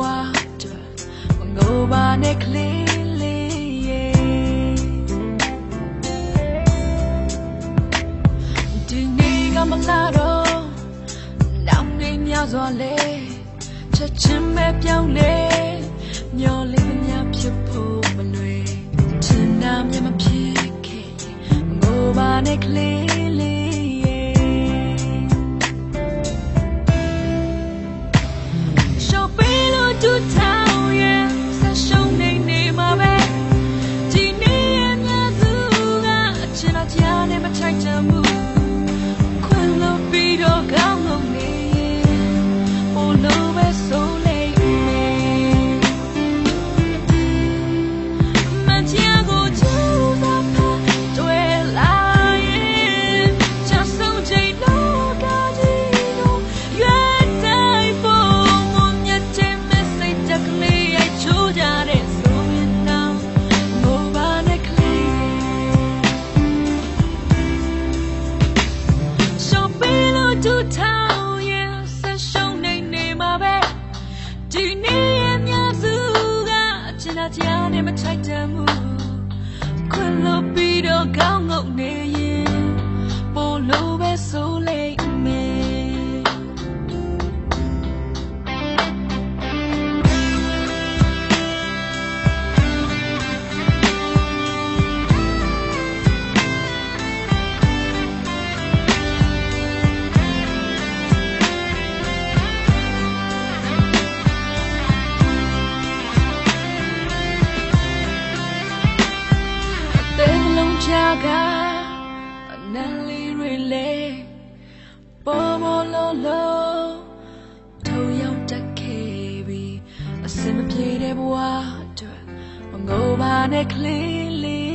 water when go by neck lily yeah do me come on out now me mya so le cha chin me pyaung le myo le mya phit pho ma lwe chin na mya ma phit ke go by neck lily ထောင်ရင်ဆက်ရှုံးနေနေမှာပဲဒီနေ့ရဲ့မြတ်စုကအချင်သာတရားနဲ့မထိုက်တန်ဘူးခွင်လို့ပြီးတော့ကောင်းငုတ်နေရင်ပိုလို့ပဲ ဘွားအတွက်မငုံပါနဲ့ကလေးလေး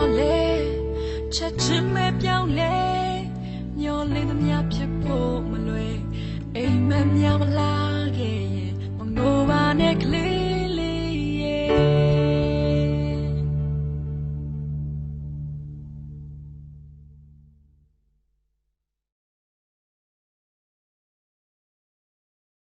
ပေါ်လေချက်ချင်းပဲပြောင်းလေမျောလင်းသမျှဖြစ်ဖို့မလွယ်အိမ်မက်များမလာခဲ့